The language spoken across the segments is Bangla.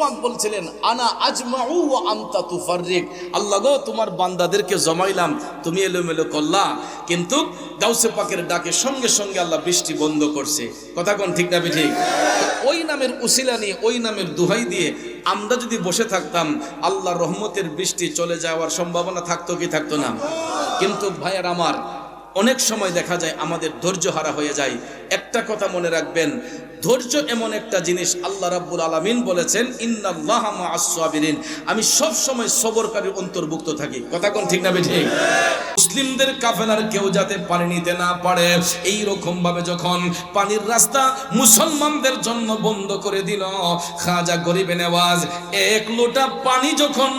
পাক বলছিলেন, আনা আজমাউ ওয়া আনতা তুফাররিক। আল্লাহ গো, তোমার বান্দাদেরকে জমাইলাম, তুমি এলোমেলো করলা, কিন্তু গাউসে পাকের ডাকে সঙ্গে সঙ্গে আল্লাহ বৃষ্টি বন্ধ করছে। কথা কোন ঠিক না ঠিক? ওই নামের উসিলা নিয়ে, ওই নামের দুহাই দিয়ে আমরা যদি বসে থাকতাম আল্লাহ রহমতের বৃষ্টি চলে যাওয়ার সম্ভাবনা থাকতো কি থাকতো না? কিন্তু ভাইয়ার আমার, অনেক সময় দেখা যায় আমাদের ধৈর্য হারা হয়ে যায়। একটা কথা মনে রাখবেন ধৈর্য এমন একটা জিনিস আল্লাহ রাব্বুল আলামিন বলেছেন, ইন্নাল্লাহা মা'আস সাবিরিন আমি সব সময় সবরকারীর অন্তর্ভুক্ত থাকি। কথা কোন ঠিক না ঠিক? মুসলিমদের কাফেলার কেউ যাতে পানি নিতে না পারে এই রকম ভাবে যখন পানির রাস্তা মুসলমানদের জন্য বন্ধ করে দিল, খাজা গরিবে নেওয়াজ, এক লোটা পানি যখন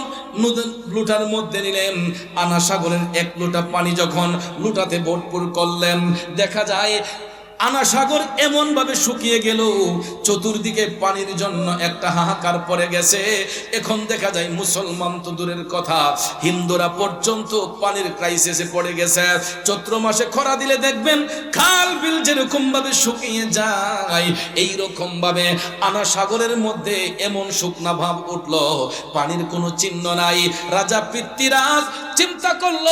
লুটার মধ্যে নিলেন আনা সাগরের এক লোটা পানি যখন লুটাতে ভরপুর করলেন, দেখা যায় আনা সাগর এমন ভাবে শুকিয়ে গেল, চতুর্দিকে পানির জন্য একটা হাহাকার পড়ে গেছে। এখন দেখা যায় মুসলমান তো দূরের কথা, হিন্দুরা পর্যন্ত পানির ক্রাইসিসে পড়ে গেছে। চৈত্র মাসে খরা দিলে দেখবেন খাল বিল যেরকম ভাবে শুকিয়ে যায় এই রকম ভাবে আনা সাগরের মধ্যে এমন শুকনা ভাব উঠল, পানির কোনো চিহ্ন নাই। রাজা পৃথ্বীরাজ চিন্তা করল,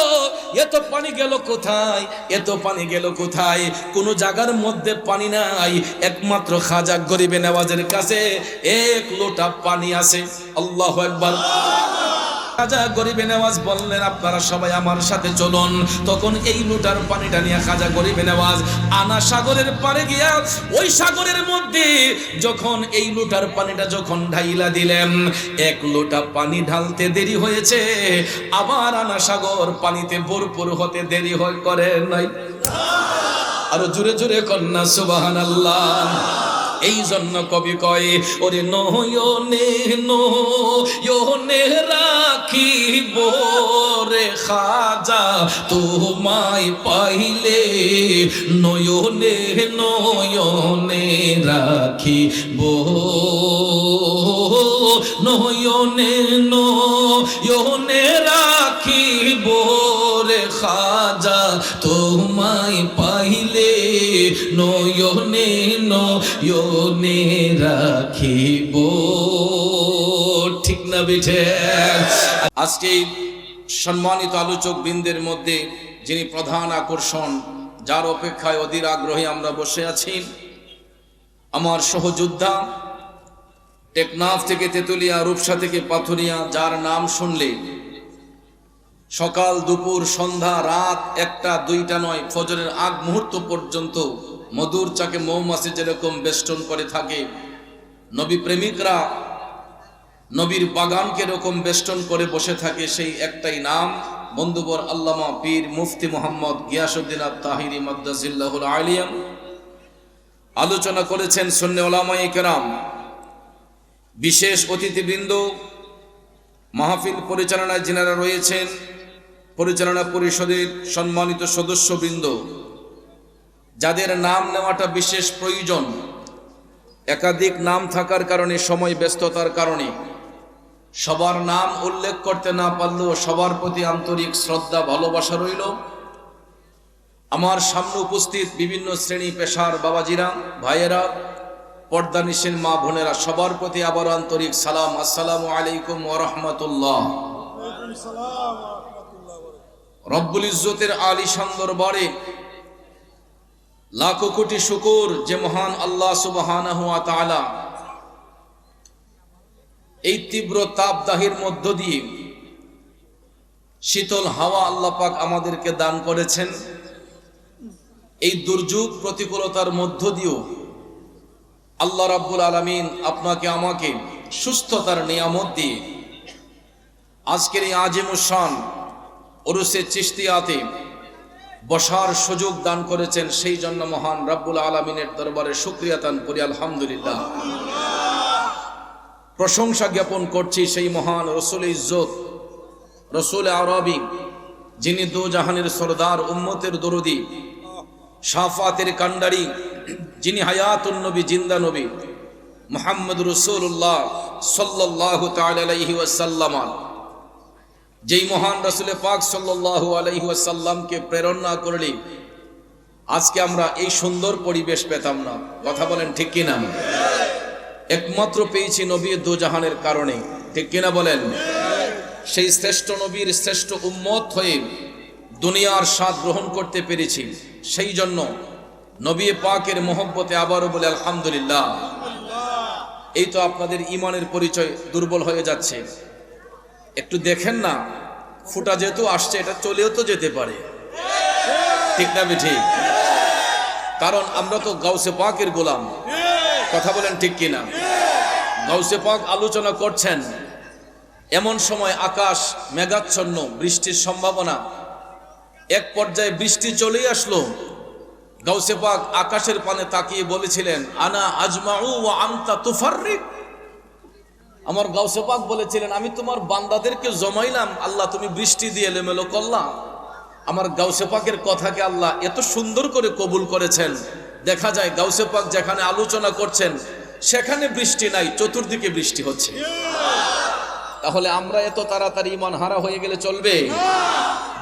এত পানি গেল কোথায়? এত পানি গেল কোথায়? কোন জায়গার মধ্যে পানি নাই, একমাত্র খাজা গরিবে নেওয়াজের কাছে এক লোটা পানি আছে। আল্লাহ একবার পারে গিয়া ওই সাগরের মধ্যে যখন এই লুটার পানিটা যখন ঢাইলা দিলেন, এক লোটা পানি ঢালতে দেরি হয়েছে, আবার আনা সাগর পানিতে ভরপুর হতে দেরি হয়, করে নাই। আরও জোরে জোরে কন্যা সুবাহান আল্লাহ এই জন্য কবি কয়, ওরে নয়নে নয়নে রাখিব রে খাজা, তোমায় পাইলে নয়নে নয়নে রাখিব। নয়নে নয়নে রাখিব রে খাজা, তোমায় পাইলে নয়নে নয়নে রাখিব। ঠিক না বিঠে? আজকে সম্মানিত আলোচক বৃন্দের মধ্যে যিনি প্রধান আকর্ষণ, যার অপেক্ষায় অধীর আগ্রহে আমরা বসে আছি, আমার সহযোদ্ধা, টেকনাফ থেকে তেতুলিয়া রূপসা থেকে পাথুরিয়া, যার নাম শুনলে সকাল, দুপুর, সন্ধ্যা, রাত, একটা, দুইটা নয়, ফজরের আগ মুহূর্ত পর্যন্ত মধুর চাকে মৌমাছি যেরকম বেষ্টন করে থাকে, নবী প্রেমিকরা নবীর বাগানকে এরকম বেষ্টন করে বসে থাকে, সেই একটাই নাম, বন্ধুবর আল্লামা পীর মুফতি মোহাম্মদ গিয়াসুদ্দিন তাহিরি মদ্দাজিল্লাহুল আলিয়াম আলোচনা করেছেন সন্নে ওলামাই কেরাম। বিশেষ অতিথিবৃন্দ, মাহফিল পরিচালনায় যিনারা রয়েছেন পরিচালনা পরিষদের সম্মানিত সদস্যবৃন্দ, যাদের নাম নেওয়াটা বিশেষ প্রয়োজন, একাধিক নাম থাকার কারণে সময় ব্যস্ততার কারণে, সবার নাম উল্লেখ করতে না পারলেও সবার প্রতি আন্তরিক শ্রদ্ধা, ভালোবাসা রইল। আমার সামনে উপস্থিত বিভিন্ন শ্রেণি পেশার বাবাজিরা, ভাইয়েরা পর্দা নিশেন মা বোনেরা, সবার প্রতি আবার আন্তরিক সালাম। আসসালামু আলাইকুম ওরহমতুল্লাহ রব্বুল ইজ্জতের আলী দরবারে লাখো কোটি শুকুর যে মহান আল্লাহ তাআলা এই তীব্র তাপদাহির মধ্য দিয়ে শীতল হাওয়া আল্লাহ পাক আমাদেরকে দান করেছেন। এই দুর্যোগ প্রতিকূলতার মধ্য দিয়েও আল্লাহ রাব্বুল আলামিন আপনাকে, আমাকে সুস্থতার নিয়ামত দিয়ে আজকের এই আজিমুসান ওরসে চিস্তিয়াতে বসার সুযোগ দান করেছেন সেই জন্য মহান রাব্বুল আলমিনের দরবারে শুক্রিয়া দান করি, আলহামদুলিল্লাহ। প্রশংসা জ্ঞাপন করছি সেই মহান রসুল ইজ্জত, রসুল আরবি, যিনি দু জাহানের সরদার, উম্মতের দরুদি সাফাতের কান্ডারি যিনি হায়াতুল নবী, জিন্দা নবী, মোহাম্মদ রসুল্লাহ সাল্লাহ তালাইহি ওয়াসাল্লামান যেই মহান রসুলে পাক সাল্লাহ আলহি ওয়াসাল্লামকে প্রেরণা করলে, আজকে আমরা এই সুন্দর পরিবেশ পেতাম না। কথা বলেন ঠিক কিনা? একমাত্র পেয়েছি নবী দোজাহানের কারণে। ঠিক কিনা বলেন? সেই শ্রেষ্ঠ নবীর শ্রেষ্ঠ উম্মত হয়ে দুনিয়ার স্বাদ গ্রহণ করতে পেরেছি। সেই জন্য নবী পাকের মোহব্বতে আবারও বলে, আলহামদুলিল্লাহ। এই তো আপনাদের ইমানের পরিচয় দুর্বল হয়ে যাচ্ছে। একটু দেখেন না, ফুটা যেহেতু আসছে, এটা চলেও তো যেতে পারে। ঠিক না ঠিক? কারণ আমরা তো গাউসে পাকের গোলাম। কথা বলেন ঠিক কিনা? গাউসে পাক আলোচনা করছেন, এমন সময় আকাশ মেঘাচ্ছন্ন, বৃষ্টির সম্ভাবনা। এক পর্যায়ে বৃষ্টি চলেই আসলো। গাউসে পাক আকাশের পানে তাকিয়ে বলেছিলেন, আনা আজমাউ ওয়া আনতা তুফাররিক। আমার গাউসে পাক বলেছিলেন, আমি তোমার বান্দাদেরকে জমাইলাম, আল্লাহ তুমি বৃষ্টি দিয়ে এলোমেলো করলাম আমার গাউসে পাকের কথাকে আল্লাহ এত সুন্দর করে কবুল করেছেন। দেখা যায় গাউসে পাক যেখানে আলোচনা করছেন, সেখানে বৃষ্টি নাই, চতুর্দিকে বৃষ্টি হচ্ছে। তাহলে আমরা এত তাড়াতাড়ি ইমান হারা হয়ে গেলে চলবে?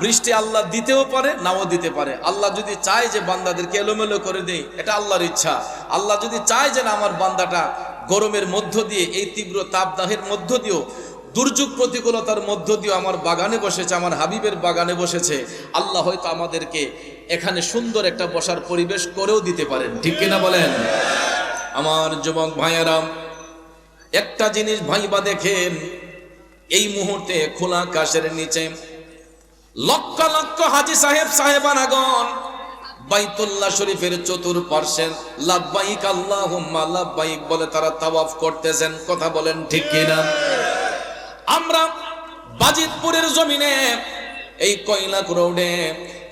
বৃষ্টি আল্লাহ দিতেও পারে, নাও দিতে পারে। আল্লাহ যদি চায় যে বান্দাদেরকে এলোমেলো করে দেয় এটা আল্লাহর ইচ্ছা। আল্লাহ যদি চায় যে না, আমার বান্দাটা গরমের মধ্য দিয়ে, এই তীব্র তাপদাহের মধ্য দিয়েও, দুর্যোগ প্রতিকূলতার মধ্য দিয়ে আমার বাগানে বসেছে, আমার হাবিবের বাগানে বসেছে। আল্লাহ হয়তো আমাদেরকে এখানে সুন্দর একটা বসার পরিবেশ করেও দিতে পারেন। ঠিক কিনা বলেন? আমার যুবক ভাইয়ারাম একটা জিনিস ভাইবা দেখেন, এই মুহূর্তে খোলা আকাশের নিচে লক্ষ লক্ষ হাজি সাহেব সাহেবানাগণ বাইতুল্লাহ শরীফের চতুর্পার্শ্বে লাভবাহিক আল্লাহুম্মা লাভবাহিক বলে তারা তাওয়াফ করতেছেন। কথা বলেন ঠিক কিনা? আমরা বাজিতপুরের জমিনে, এই কয়লা রোডে,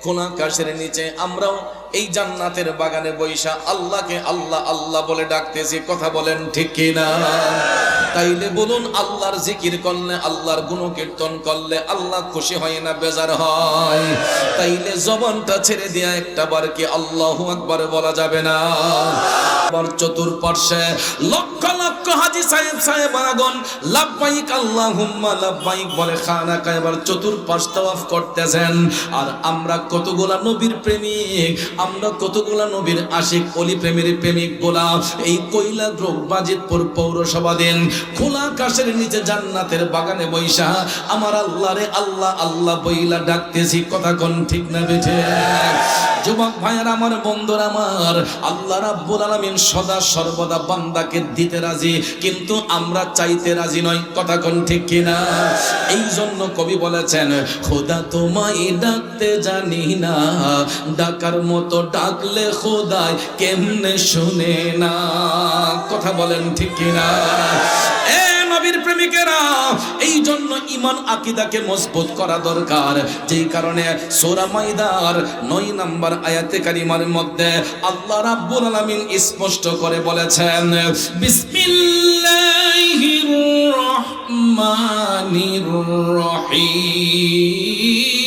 খোলা কাশের নিচে আমরাও এই জান্নাতের বাগানে বৈশা আল্লাহকে আল্লাহ আল্লাহ বলে ডাকতেছি, কথা বলেন ঠিক কিনা? তাইলে বলুন, আল্লাহর জিকির করলে, আল্লাহর গুণ কীর্তন করলে আল্লাহ খুশি হয় না বেজার হয়? তাইলে জবানটা ছেড়ে দেয়া একটা বার কি আল্লাহু আকবার বলা যাবে না? আবার চতুর্পার্শ্বে লক্ষ লক্ষ হাজি সাহেব সাহেব আগুন লাভবাইক আল্লাহুম্মা লাভবাইক বলে খানা এবার চতুর্পার্শ তাওয়াফ করতেছেন। আর আমরা কতগুলা নবীর প্রেমিক আমরা কতগুলা নবীর আশিক, অলি প্রেমের প্রেমিক গোলা এই কৈলা গ্রোভ বাজিতপুর পৌরসভা দেন। খোলা আকাশের নিচে জান্নাতের বাগানে বৈশা, আমার আল্লাহরে আল্লাহ আল্লাহ বইলা ডাকতেছি, কথা কোন ঠিক না বেঠে? যুবক ভাইয়ার, আমার বন্ধুর, আমার আল্লাহ রাব্বুল আলামিন সদা সর্বদা বান্দাকে দিতে রাজি, কিন্তু আমরা চাইতে রাজি নই। কথা কোন ঠিক কিনা? এই জন্য কবি বলেছেন, খোদা তোমায় ডাকতে জানি না, ডাকার মতো ডাকলে খোদায় কেমনে শুনে না? কথা বলেন ঠিক কিনা? এ প্রেমিকেরা এই জন্য ইমান আকিদাকে মজবুত করা দরকার। যেই কারণে সোরা মাইদার নয় নাম্বার আয়াতে কারিমার মধ্যে আল্লাহ রাব্বুল আলামিন স্পষ্ট করে বলেছেন, বিসমিল্লাহির রহমানির রহিম।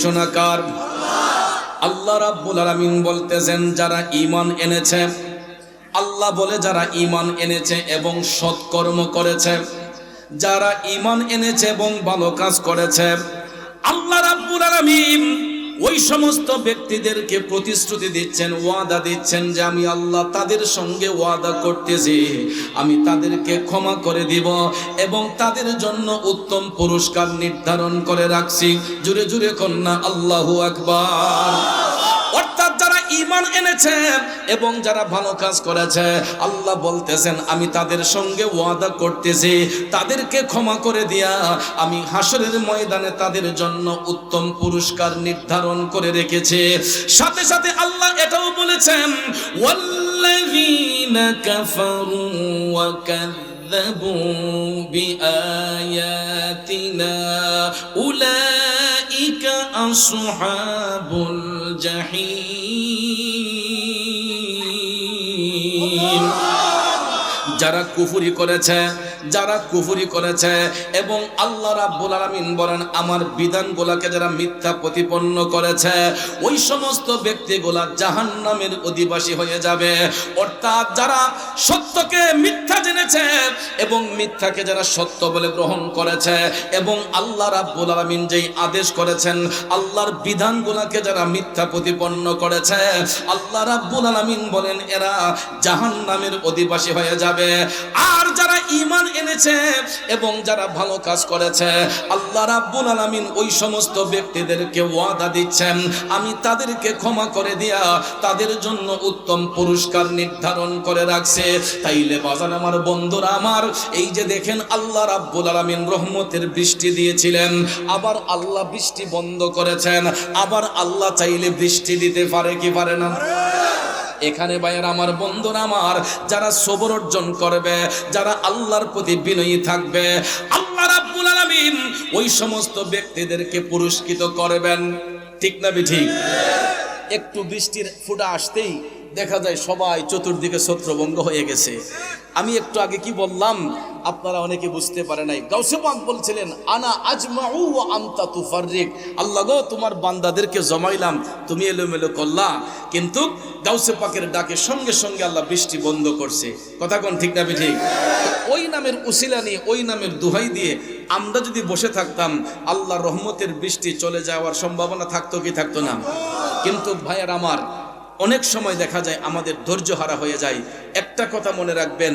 ঘোষণাকার। আল্লাহ রাব্বুল আলামিন বলতেছেন, যারা ঈমান এনেছে, আল্লাহ বলে যারা ঈমান এনেছে এবং সৎকর্ম করেছে, যারা ঈমান এনেছে এবং ভালো কাজ করেছে, আল্লাহ রাব্বুল আলামিন ওই সমস্ত ব্যক্তিদেরকে প্রতিশ্রুতি দিচ্ছেন, ওয়াদা দিচ্ছেন যে আমি আল্লাহ তাদের সঙ্গে ওয়াদা করতেছি। আমি তাদেরকে ক্ষমা করে দিব এবং তাদের জন্য উত্তম পুরস্কার নির্ধারণ করে রাখছি। জুড়ে জুড়ে কন্যা, আল্লাহু আকবার। অর্থাৎ যারা ঈমান এনেছে এবং যারা ভালো কাজ করেছে আল্লাহ বলতেছেন আমি তাদের সঙ্গে ওয়াদা করতেছি তাদেরকে ক্ষমা করে দিয়া আমি হাসরের ময়দানে তাদের জন্য উত্তম পুরস্কার নির্ধারণ করে রেখেছে সাথে সাথে আল্লাহ এটাও বলেছেন ওয়াল্লাযীনা কাফারু ওয়া كذبوا بآياتنا أولئك أصحاب الجحيم যারা কুফুরি করেছে, যারা কুফুরি করেছে এবং আল্লাহ রাব্বুল আলামিন বলেন, আমার বিধানগুলোকে যারা মিথ্যা প্রতিপন্ন করেছে, ওই সমস্ত ব্যক্তিগুলা জাহান্নামের অধিবাসী হয়ে যাবে। অর্থাৎ যারা সত্যকে মিথ্যা জেনেছে এবং মিথ্যাকে যারা সত্য বলে গ্রহণ করেছে এবং আল্লাহ রাব্বুল আলামিন যেই আদেশ করেছেন, আল্লাহর বিধানগুলোকে যারা মিথ্যা প্রতিপন্ন করেছে, আল্লাহ রাব্বুল আলামিন বলেন, এরা জাহান্নামের অধিবাসী হয়ে যাবে। আর যারা ইমান এনেছে এবং যারা ভালো কাজ করেছে, আল্লাহ রাব্বুল আলামিন ওই সমস্ত ব্যক্তিদেরকে ওয়াদা দিচ্ছেন। আমি তাদেরকে ক্ষমা করে দিয়া তাদের জন্য উত্তম পুরস্কার নির্ধারণ করে রাখছে। তাইলে বাজার আমার বন্ধুরা আমার, এই যে দেখেন আল্লাহ রাব্বুল আলামিন রহমতের বৃষ্টি দিয়েছিলেন, আবার আল্লাহ বৃষ্টি বন্ধ করেছেন, আবার আল্লাহ চাইলে বৃষ্টি দিতে পারে কি পারে না? এখানে ভাইয়ের আমার বন্ধুরা আমার, যারা সবর অর্জন করবে, যারা আল্লাহর প্রতি বিনয়ী থাকবে, আল্লাহ রাব্বুল আলামিন ওই সমস্ত ব্যক্তিদেরকে পুরস্কৃত করবেন। ঠিক না ঠিক একটু বৃষ্টির ফুটা আসতেই দেখা যায় সবাই চতুর্দিকে ছত্রভঙ্গ হয়ে গেছে। আমি একটু আগে কি বললাম? আপনারা অনেকে বুঝতে পারে নাই। গাউসে পাক বলছিলেন, আনা আজমাউ ওয়া আনতা তুফাররিক। আল্লাহ গো, তোমার বান্দাদেরকে জমাইলাম, তুমি এলোমেলো করলা। কিন্তু গাউসে পাকের ডাকে সঙ্গে সঙ্গে আল্লাহ বৃষ্টি বন্ধ করছে। কথা কোন ঠিক না ঠিক ওই নামের উসিলা নিয়ে, ওই নামের দুহাই দিয়ে আমরা যদি বসে থাকতাম, আল্লাহ রহমতের বৃষ্টি চলে যাওয়ার সম্ভাবনা থাকতো কি থাকতো না? কিন্তু ভাইয়ার আমার অনেক সময় দেখা যায় আমাদের ধৈর্য হারা হয়ে যায়। একটা কথা মনে রাখবেন,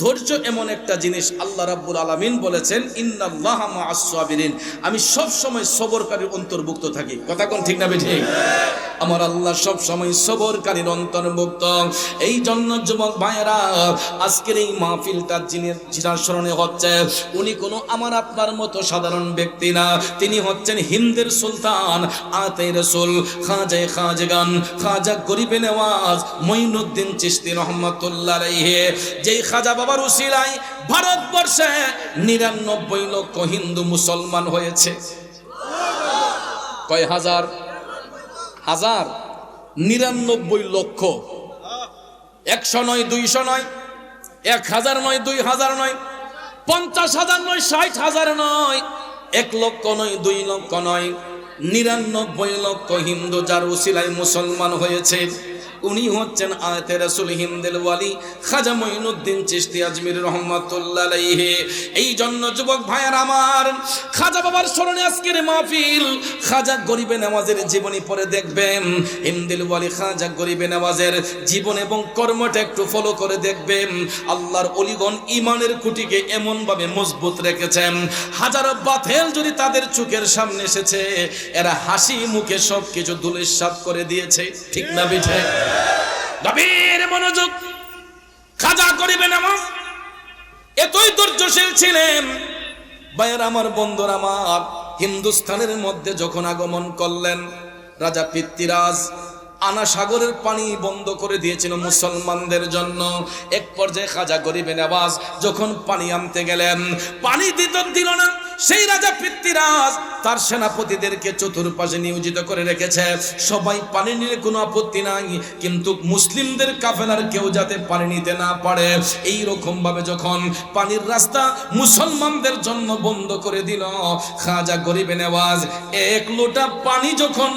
ধৈর্য এমন একটা জিনিস আল্লাহ রাব্বুল আলামিন বলেছেন, ইন্নাল্লাহ মাআস-সাবিরিন। আমি সব সময় সবরকারীর অন্তর্ভুক্ত থাকি। কথা কোন ঠিক না ঠিক আমার আল্লাহ সব সময় সবরকারীর অন্তর্ভুক্ত। এই জন্য যুবক ভাইয়েরা, আজকের এই মাহফিলটা যিনি যিনার স্মরণে হচ্ছে, উনি কোনো আমার আপনার মতো সাধারণ ব্যক্তি না। তিনি হচ্ছেন হিন্দের সুলতান আতে রসুল খাজায় খাজগান, খাজা গরিবে নেওয়াজ, মঈনুদ্দিন চিশতি যেই খাজা বাবার উসিলায় ভারতবর্ষে নিরানব্বই লক্ষ হিন্দু মুসলমান হয়েছে। কয় হাজার? হাজার। নিরানব্বই লক্ষ। একশো নয়, দুইশো নয়, এক হাজার নয়, দুই হাজার নয়, পঞ্চাশ হাজার নয়, ষাট হাজার নয়, এক লক্ষ নয়, দুই লক্ষ নয়, নিরানব্বই লক্ষ হিন্দু যার উসিলায় মুসলমান হয়েছে। উনি হচ্ছেন আয়তে রাসুল হিন্দেল ওয়ালি খাজা মঈনুদ্দিন চিশতি আজমির রহমাতুল্লাহ এই জন্য যুবক ভাইয়ার আমার, খাজা বাবার স্মরণে আজকের মাহফিল, খাজা গরিবে নামাজের জীবনী পরে দেখবেন। হিন্দেল ওয়ালি খাজা গরিবে নামাজের জীবন এবং কর্মটা একটু ফলো করে দেখবেন। আল্লাহর অলিগণ ইমানের খুঁটিকে এমন ভাবে মজবুত রেখেছেন। হাজারো বাথেল যদি তাদের চোখের সামনে এসেছে, এরা হাসি মুখে সব কিছু দুলিশ্বাত করে দিয়েছে। ঠিক না, বিঠে? গভীর মনোযোগ খাজা করিবে নামাজ এতই ধৈর্যশীল ছিলেন। ভাইয়ের আমার, বন্ধুর আমার হিন্দুস্তানের মধ্যে যখন আগমন করলেন, রাজা পৃথ্বীরাজ আনা সাগরের পানি বন্ধ করে দিয়েছিল মুসলমানদের জন্য। এক পর্যায়ে খাজা গরিবে নেওয়াজ যখন পানি আনতে গেলেন, পানি দিত দিল না। সেই রাজা পৃথ্বীরাজ, তার সেনাপতিদেরকে চতুর্পাশে নিয়োজিত করে রেখেছে। সবাই পানি নিলে কোনো আপত্তি নাই, কিন্তু মুসলিমদের কাফেলার কেউ যাতে পানি নিতে না পারে। এই রকম ভাবে যখন পানির রাস্তা মুসলমানদের জন্য বন্ধ করে দিল, খাজা গরিবে নেওয়াজ, এক লোটা পানি যখন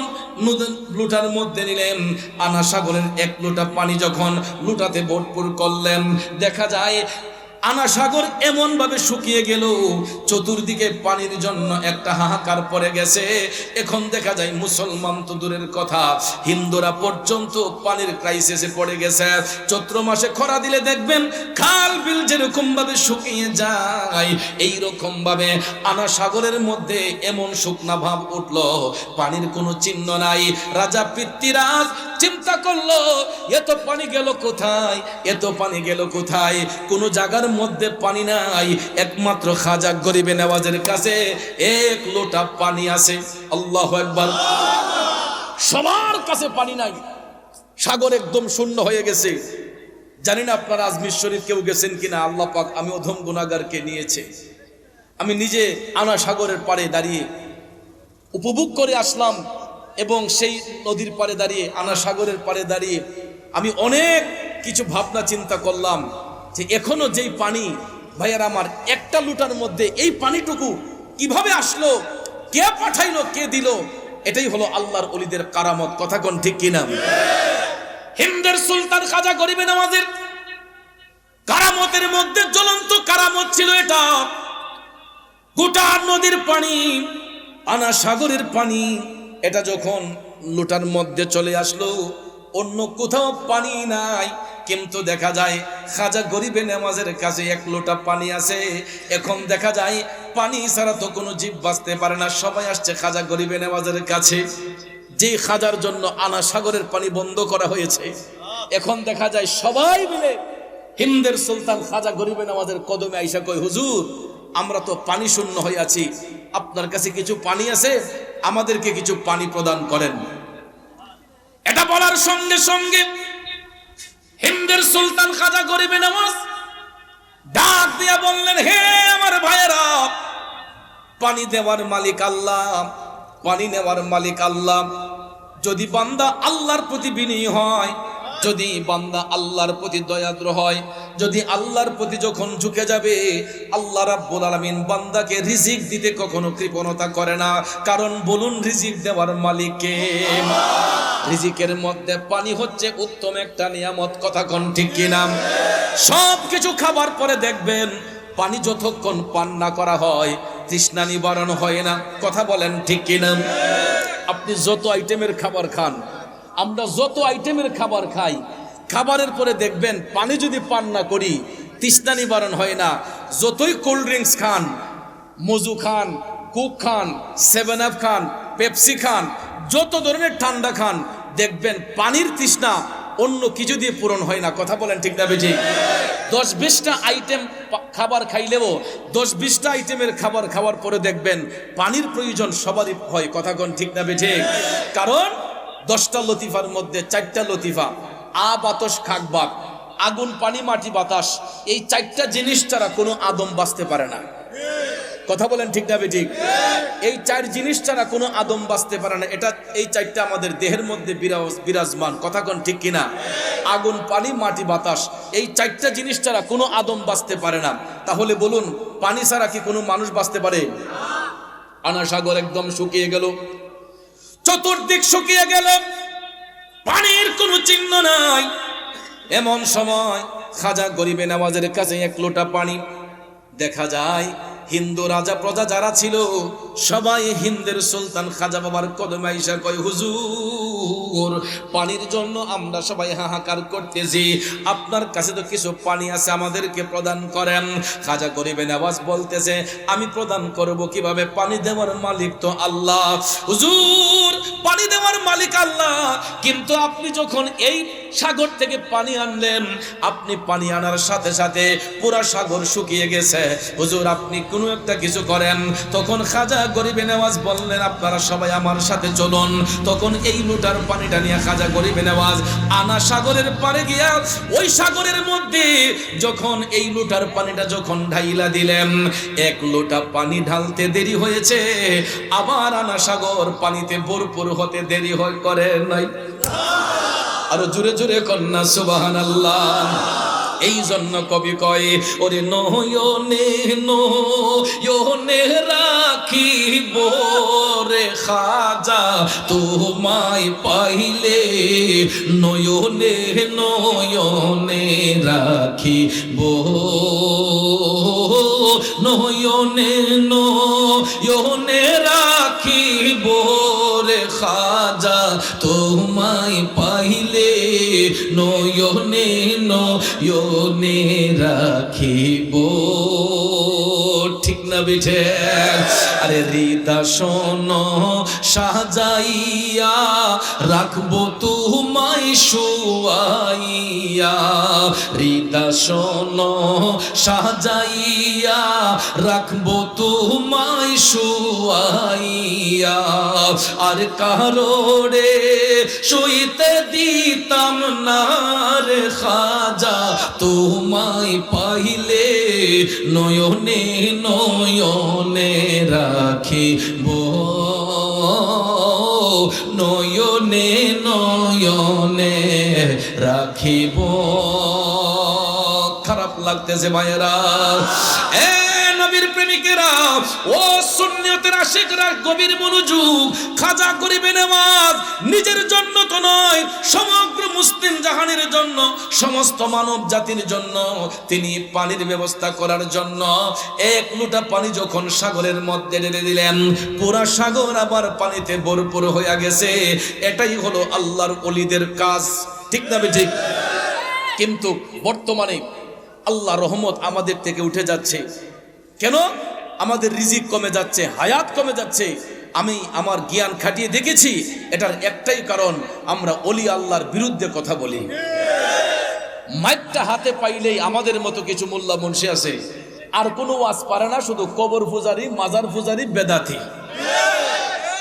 লুটার মধ্যে নিলেন আনা সাগরের এক লোটা পানি যখন লুটাতে ভরপুর করলেন, দেখা যায় আনা সাগর এমন ভাবে শুকিয়ে গেল, চতুর্দিকে পানির জন্য একটা হাহাকার পড়ে গেছে। এখন দেখা যায় মুসলমান তো দূরের কথা, হিন্দুরা পর্যন্ত পানির ক্রাইসিসে পড়ে গেছে। চৈত্র মাসে খরা দিলে দেখবেন খাল বিল যেরকম ভাবে শুকিয়ে যায় এই রকম ভাবে আনা সাগরের মধ্যে এমন শুকনা ভাব উঠল, পানির কোনো চিহ্ন নাই। রাজা পৃথ্বীরাজ চিন্তা করল, এত পানি গেল কোথায়? এত পানি গেল কোথায়? কোনো জায়গার মধ্যে পানি নাই, একমাত্র খাজা গরিবে নেওয়াজের কাছে এক লোটা পানি আছে। আল্লাহ একবার সবার কাছে পানি নাই। সাগর একদম শূন্য হয়ে গেছে। জানি না আপনারা আজমির শরীফ কেউ গেছেন কিনা, আল্লাহ পাক আমি অধম গুণাগারকে নিয়েছে। আমি নিজে আনা সাগরের পাড়ে দাঁড়িয়ে উপভোগ করে আসলাম এবং সেই নদীর পাড়ে দাঁড়িয়ে, আনা সাগরের পাড়ে দাঁড়িয়ে আমি অনেক কিছু ভাবনা চিন্তা করলাম। যে এখনও যেই পানি, ভাইয়ার আমার একটা লুটার মধ্যে এই পানিটুকু কীভাবে আসলো, কে পাঠাইলো, কে দিল, এটাই হলো আল্লাহর অলিদের কারামত, কথা কোন ঠিক কিনা? হিন্দের সুলতান খাজা গরিবে নামাজের কারামতের মধ্যে জ্বলন্ত কারামত ছিল এটা। গোটা নদীর পানি, আনা সাগরের পানি, এটা যখন লোটার মধ্যে চলে আসলো, অন্য কোথাও পানি নাই কিন্তু দেখা যায় খাজা গরিবে নামাজের কাছে এক লোটা পানি আছে। এখন দেখা যায় পানি ছাড়া তো কোনো জীব বাঁচতে পারে না। সবাই আসছে খাজা গরিবে নামাজের কাছে। যে খাজার জন্য আনা সাগরের পানি বন্ধ করা হয়েছে, এখন দেখা যায় সবাই মিলে হিন্দের সুলতান খাজা গরিবে নামাজের কদমে আইসা কয়, হুজুর, আমরা তো পানি শূন্য হয়ে আছি। আপনার কাছে কিছু পানি আছে? আমাদেরকে কিছু পানি প্রদান করেন। এটা বলার সঙ্গে সঙ্গে হিন্দের সুলতান খাজা গরিবে নামাজ ডাক দিয়া বললেন, হে আমার ভাইয়েরা, পানি দেওয়ার মালিক আল্লাহ, পানি নেওয়ার মালিক আল্লাহ। যদি বান্দা আল্লাহর প্রতি বিনয়ী হয়, যদি বান্দা আল্লাহর প্রতি দয়াদ্র হয় যদি আল্লাহর প্রতি যখন ঝুঁকে যাবে, আল্লাহ রাব্বুল আলামিন বান্দাকে রিজিক দিতে কখনো কৃপণতা করে না। কারণ বলুন, রিজিক দেওয়ার মালিককে রিজিকের মধ্যে পানি হচ্ছে উত্তম একটা নিয়ামত। কথা কোন ঠিক কিনা? সব কিছু খাবার পরে দেখবেন, পানি যতক্ষণ পান না করা হয়, তৃষ্ণা নিবারণ হয় না। কথা বলেন ঠিক কিনা? আপনি যত আইটেমের খাবার খান, আমরা যত আইটেমের খাবার খাই খাবারের পরে দেখবেন পানি যদি পান না করি, তৃষ্ণা নিবারণ হয় না। যতই কোল্ড ড্রিঙ্কস খান, মজু খান কুক খান সেভেন আপ খান পেপসি খান, যত ধরনের ঠান্ডা খান, দেখবেন পানির তৃষ্ণা অন্য কিছু দিয়ে পূরণ হয় না। কথা বলেন ঠিক না বেজি দশ বিশটা আইটেম খাবার খাইলেও, দশ বিশটা আইটেমের খাবার খাওয়ার পরে দেখবেন পানির প্রয়োজন সবারই হয়। কথা কোন ঠিক না বেঠে? কারণ দশটা লতিফার মধ্যে চারটা লতিফা। আ বাতস খাক বাক আগুন, পানি, মাটি, বাতাস, এই চারটা জিনিস ছাড়া কোনো আদম বাঁচতে পারে না। কথা বলেন ঠিক না ঠিক? এই চার জিনিস ছাড়া কোনো আদম বাঁচতে পারে না। এটা, এই চারটা আমাদের দেহের মধ্যে বিরাজ- বিরাজমান। কথা কোন ঠিক কিনা? আগুন, পানি, মাটি, বাতাস, এই চারটা জিনিস ছাড়া কোনো আদম বাঁচতে পারে না। তাহলে বলুন, পানি ছাড়া কি কোনো মানুষ বাঁচতে পারে? আনা সাগর একদম শুকিয়ে গেল। চতুর্দিক শুকিয়ে গেল। পানির কোনো চিহ্ন নাই। এমন সময় খাজা গরিবে নামাজের কাছে এক লোটা পানি। দেখা যায়, হিন্দু রাজা প্রজা যারা ছিল, সবাই হিন্দের সুলতান খাজা বাবার কদমে আইসা কয়, হুজুর পানির জন্য আমরা সবাই হাহাকার করতেছি। আপনার কাছে তো কিছু পানি আছে, আমাদেরকে প্রদান করেন। খাজা গরিবে নামাজ বলতেছে, আমি প্রদান করব কীভাবে? পানি দেওয়ার মালিক তো আল্লাহ। হুজুর, পানি দেওয়ার মালিক আল্লাহ। কিন্তু আপনি যখন এই সাগর থেকে পানি আনলেন, আপনি পানি আনার সাথে সাথে পুরা সাগর শুকিয়ে গেছে। হুজুর, আপনি কোনো একটা কিছু করেন। তখন খাজা গরিবে নেওয়াজ বললেন, আপনারা সবাই আমার সাথে চলুন। তখন এই লোটার পানিটা নিয়ে খাজা গরিবে নেওয়াজ আনা সাগরের পারে গিয়া ওই সাগরের মধ্যে যখন এই লোটার পানিটা যখন ঢাইলা দিলেন, এক লোটা পানি ঢালতে দেরি হয়েছে, আবার আনা সাগর পানিতে ভরপুর হতে দেরি হয়, করে নাই। আরও জোরে জোরে কন্যা সুবাহান আল্লাহ এই জন্য কবি কয়, ওরে নয়নে নয়নে রাখিব রে খাজা, তোমায় পাইলে নয়নে নয়নে রাখিব। নয়নে নয়নে রাখিব রে খাজা, তোমায় পাইলে নয়নে নয়নে রাখিব। ঠিক না বিঠে? আরে হৃদা শোন, সাজাইয়া রাখব তোমায়, শুয়াইয়া। হৃদা শোন, সাজাইয়া রাখব তোমায়, শুয়াইয়া। আর কারোরে শুইতে দিতাম না রে খাজা, তোমায় পাইলে নয়নে নয়নে রাখিব নয়নে নয়নে রাখিব খারাপ লাগতেছে মায়েরা নবীর প্রেমিকেরা, ও সুন্নিয়তের আশিকরা গভীর মনোযোগ, খাজা করিবে নামাজ, নিজের জন্য তো নয়, সমগ্র মুসলিম জাহানের জন্য, সমস্ত মানব জাতির জন্য, তিনি পানির ব্যবস্থা করার জন্য, এক লোটা পানি যখন সাগরের মধ্যে ঢেলে দিলেন, পুরা সাগর আবার পানিতে ভরপুর হইয়া গেছে, এটাই হলো আল্লাহর অলিদের কাজ, ঠিক না ঠিক? কিন্তু বর্তমানে আল্লাহ রহমত আমাদের থেকে উঠে যাচ্ছে। কেন? আমাদের রিজিক কমে যাচ্ছে, হায়াত কমে যাচ্ছে। আমি আমার জ্ঞান খাটিয়ে দেখেছি, এটার একটাই কারণ, আমরা অলি আল্লাহর বিরুদ্ধে কথা বলি। মাইকটা হাতে পাইলেই আমাদের মতো কিছু মোল্লা মুন্সি আছে। আর কোনো ওয়াজ পারে না, শুধু কবর পূজারি, মাজার পূজারি, বেদাতি।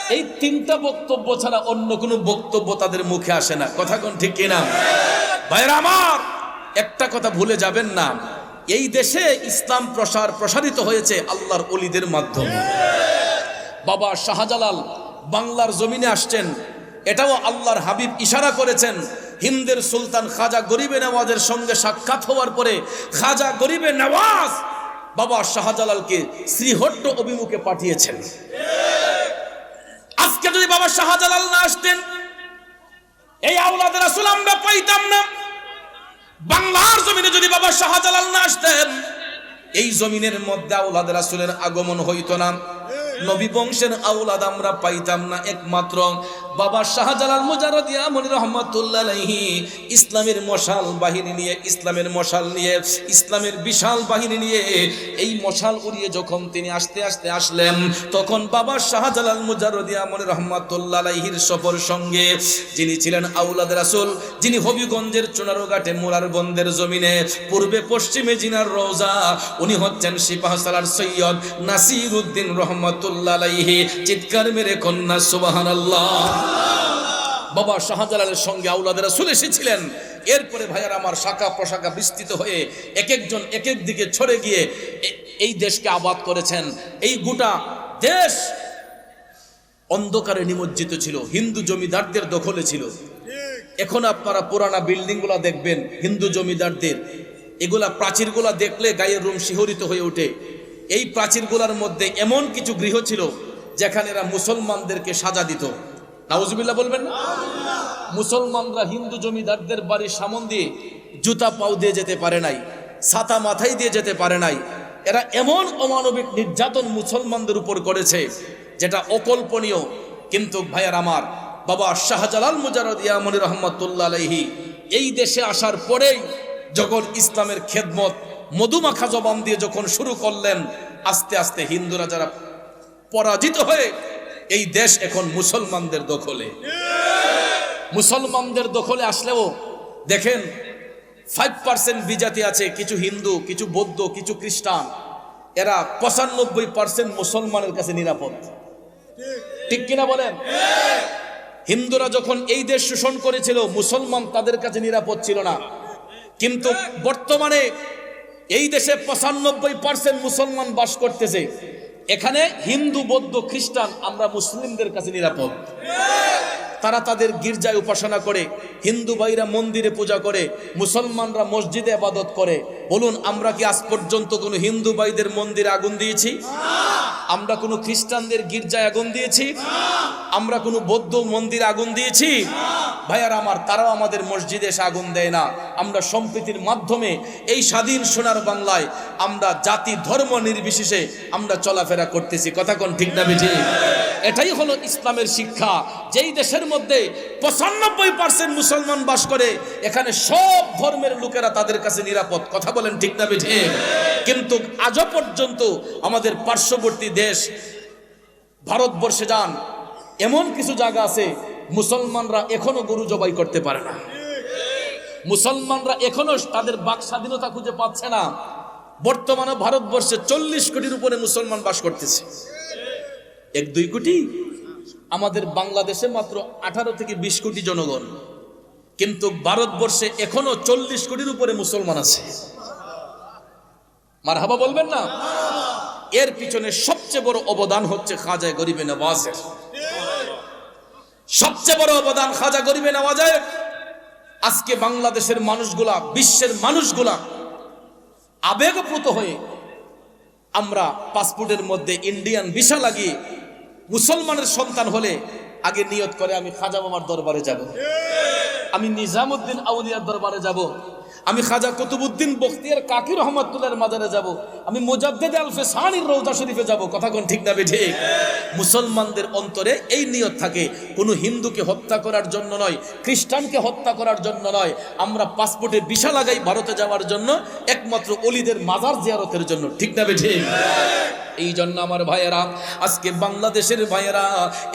এই তিনটা বক্তব্য ছাড়া অন্য কোনো বক্তব্য তাদের মুখে আসে না। কথা কোন ঠিক কিনা? ভাইরা আমার, একটা কথা ভুলে যাবেন না। এই দেশে ইসলাম প্রসার প্রসারিত হয়েছে আল্লাহর অলিদের মাধ্যমে। বাবা শাহজালাল বাংলার জমিনে আসছেন। এটাও আল্লাহর হাবিব ইশারা করেছেন, হিন্দের সুলতান খাজা গরিবে নওয়াজের সঙ্গে সাক্ষাৎ হওয়ার পরে খাজা গরিবে নওয়াজ বাবা শাহজালালকে শ্রীহট্ট অভিমুখে পাঠিয়েছেন। আজকে যদি বাবা শাহজালাল না আসতেন, এই আওলাদের আসলে আমরা পাইতাম না। বাংলার জমিনে যদি বাবা শাহজালাল না আসতেন, এই জমিনের মধ্যে আওলাদ রাসুলের আগমন হইতো না। নবী বংশের আওলাদ আমরা পাইতাম না, একমাত্র বাবা শাহজালাল মুজারদিয়া মনি রহমতুল্লাহ ইসলামের মশাল বাহিনী নিয়ে, ইসলামের মশাল নিয়ে, ইসলামের বিশাল বাহিনী নিয়ে এই মশাল উড়িয়ে যখন তিনি আসতে আসতে আসলেন, তখন বাবা শাহজালাল মুজারদিয়া মনি রহমতুল্লাহ আলাইহির সফর সঙ্গে যিনি ছিলেন আউলাদ রাসুল, যিনি হবিগঞ্জের চুনারোঘাটে মোরার বন্দের জমিনে, পূর্বে পশ্চিমে জিনার রোজা উনি হচ্ছেন সিপাহসালার সৈয়দ নাসির উদ্দিন রহমতুল্লাহ চিৎকার মেরে কন্যা সুবাহান বাবা শাহজালালের সঙ্গে আউলাদের রাসূল এসেছিলেন। এরপরে ভাইয়ার আমার শাখা প্রশাখা বিস্তৃত হয়ে এক একজন এক এক দিকে ছড়ে গিয়ে এই দেশকে আবাদ করেছেন। এই গোটা দেশ অন্ধকারে নিমজ্জিত ছিল। হিন্দু জমিদারদের দখলে ছিল। এখন আপনারা পুরানা বিল্ডিংগুলো দেখবেন, হিন্দু জমিদারদের। এগুলা প্রাচীরগুলা দেখলে গায়ের রুম শিহরিত হয়ে ওঠে। এই প্রাচীরগুলার মধ্যে এমন কিছু গৃহ ছিল, যেখানে এরা মুসলমানদেরকে সাজা দিত। নাউজুবিল্লাহ বলবেন না? মুসলমানরা হিন্দু জমিদারদের বাড়ির সামন দিয়ে জুতা পাও দিয়ে যেতে পারে নাই, ছাতা মাথায় দিয়ে যেতে পারে নাই। এরা এমন অমানবিক নির্যাতন মুসলমানদের উপর করেছে, যেটা অকল্পনীয়। কিন্তু ভাইয়ার আমার, বাবা শাহজালাল মুজারদ ইয়ামনি রহমতুল্লাহ আলাইহি, এই দেশে আসার পরেই যখন ইসলামের খেদমত মধুমাখা জবান দিয়ে যখন শুরু করলেন, আস্তে আস্তে হিন্দুরা যারা পরাজিত হয়ে এই দেশ এখন মুসলমানদের দখলে। মুসলমানদের দখলে আসলেও, দেখেন ফাইভ পার্সেন্ট বিজাতি আছে, কিছু হিন্দু, কিছু বৌদ্ধ, কিছু খ্রিস্টান। এরা পঁচানব্বই পার্সেন্ট মুসলমানের কাছে নিরাপদ। ঠিক কিনা বলেন? হিন্দুরা যখন এই দেশ শোষণ করেছিল, মুসলমান তাদের কাছে নিরাপদ ছিল না। কিন্তু বর্তমানে এই দেশে পঁচানব্বই পার্সেন্ট মুসলমান বাস করতেছে। এখানে হিন্দু, বৌদ্ধ, খ্রিস্টান, আমরা মুসলিমদের কাছে নিরাপদ। তারা তাদের গির্জায় উপাসনা করে, হিন্দু ভাইরা মন্দিরে পূজা করে, মুসলমানরা মসজিদে আবাদত করে। বলুন, আমরা কি আজ পর্যন্ত কোনো হিন্দু ভাইদের মন্দিরে আগুন দিয়েছি? আমরা কোনো খ্রিস্টানদের গির্জায় আগুন দিয়েছি? আমরা কোনো বৌদ্ধ মন্দির আগুন দিয়েছি? ভাইয়ার আমার, তারাও আমাদের মসজিদে এসে আগুন দেয় না। আমরা সম্প্রীতির মাধ্যমে এই স্বাধীন সোনার বাংলায় আমরা জাতি ধর্ম নির্বিশেষে আমরা চলাফেরা করতেছি। কথা কোন ঠিক না বেঠি এটাই হলো ইসলামের শিক্ষা। যেই দেশের মধ্যে পঁচানব্বই পার্সেন্ট মুসলমান বাস করে, এখানে সব ধর্মের লোকেরা তাদের কাছে নিরাপদ। কথা বলেন ঠিক না বেঠে? কিন্তু আজও পর্যন্ত আমাদের পার্শ্ববর্তী দেশ, ভারতবর্ষে যান, এমন কিছু জায়গা আছে, মুসলমানরা এখনও গরু জবাই করতে পারে না। মুসলমানরা এখনও তাদের বাক স্বাধীনতা খুঁজে পাচ্ছে না। বর্তমানে ভারতবর্ষে চল্লিশ কোটির উপরে মুসলমান বাস করতেছে। এক দুই কোটি? আমাদের বাংলাদেশে মাত্র আঠারো থেকে বিশ কোটি জনগণ। কিন্তু ভারতবর্ষে এখনও চল্লিশ কোটির উপরে মুসলমান আছে। মার হাবা বলবেন না? এর পিছনে সবচেয়ে বড় অবদান হচ্ছে খাজা গরিবে নওয়াজের। সবচেয়ে বড় অবদান খাজা গরিবে নওয়াজের। আজকে বাংলাদেশের মানুষগুলা, বিশ্বের মানুষগুলা আবেগপ্রত হয়ে আমরা পাসপোর্টের মধ্যে ইন্ডিয়ান ভিসা লাগিয়ে মুসলমানের সন্তান হলে আগে নিয়ত করে, আমি খাজা মামার দরবারে যাব। আমি নিজামুদ্দিন আউলিয়ার দরবারে যাব। আমি খাজা কুতুবুদ্দিন বখতিয়ার কাকি রহমতুল্লাহর মাজারে যাব। আমি মুজাদ্দেদ আলফে সানির রৌজা শরীফে যাব। কথা কোন ঠিক না ঠিক? মুসলমানদের অন্তরে এই নিয়ত থাকে, কোনো হিন্দুকে হত্যা করার জন্য নয়, খ্রিস্টানকে হত্যা করার জন্য নয়। আমরা পাসপোর্টে বিশা লাগাই ভারতে যাওয়ার জন্য, একমাত্র অলিদের মাজার জিয়ারতের জন্য। ঠিক না ঠিক? এই জন্য আমার ভাইয়েরা, আজকে বাংলাদেশের ভাইয়েরা,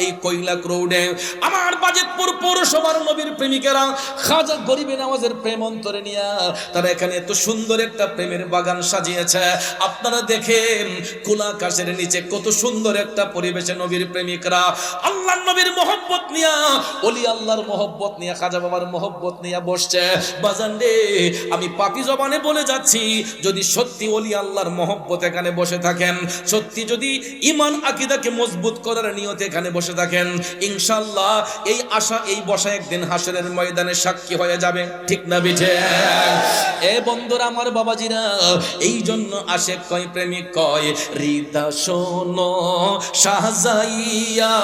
এই কৈলাক রোডে আমার বাজেটপুর পৌরসভার নবীর প্রেমিকেরা, খাজা গরিবে নামাজের প্রেম অন্তরে নিয়ে তারা এখানে এত সুন্দর একটা প্রেমের বাগান সাজিয়েছে। আপনারা দেখেন, খোলা আকাশের নিচে কত সুন্দর একটা পরিবেশে নবীর প্রেমিকরা। আল্লাহ নবীর মহব্বত নিয়া অলি আল্লাহর মহব্বত নিয়া, খাজা বাবার মোহব্বত নিয়ে বসছে। বাজান রে, আমি পাপি জবানে বলে যাচ্ছি, যদি সত্যি অলি আল্লাহর মহব্বত এখানে বসে থাকেন, সত্যি যদি ইমান আকিদাকে মজবুত করার নিয়তে এখানে বসে থাকেন ইনশাল্লাহ এই আশা, এই বসা একদিন হাসরের ময়দানে সাক্ষী হয়ে যাবে। ঠিক না বিঠে? এ বন্ধুরা আমার বাবাজিরা এই জন্য আসে কয়, প্রেমিক কয়, হৃদা শোনো, সাজাইয়া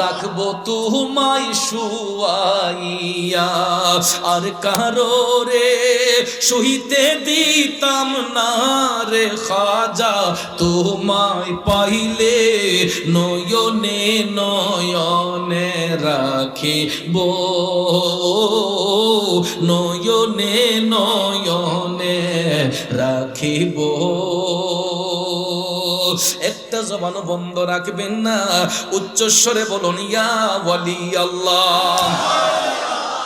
রাখব তুমাই শুয়াইয়া। আর কারও রে সহিতে দিতাম না রে খাজা, তোমায় পাইলে নয়নে নয়নে রাখিব, নয়নে নয়নে রাখিব। একটা জবান বন্ধ রাখবেন না উচ্চস্বরে বলুন ইয়া ওয়ালি আল্লাহ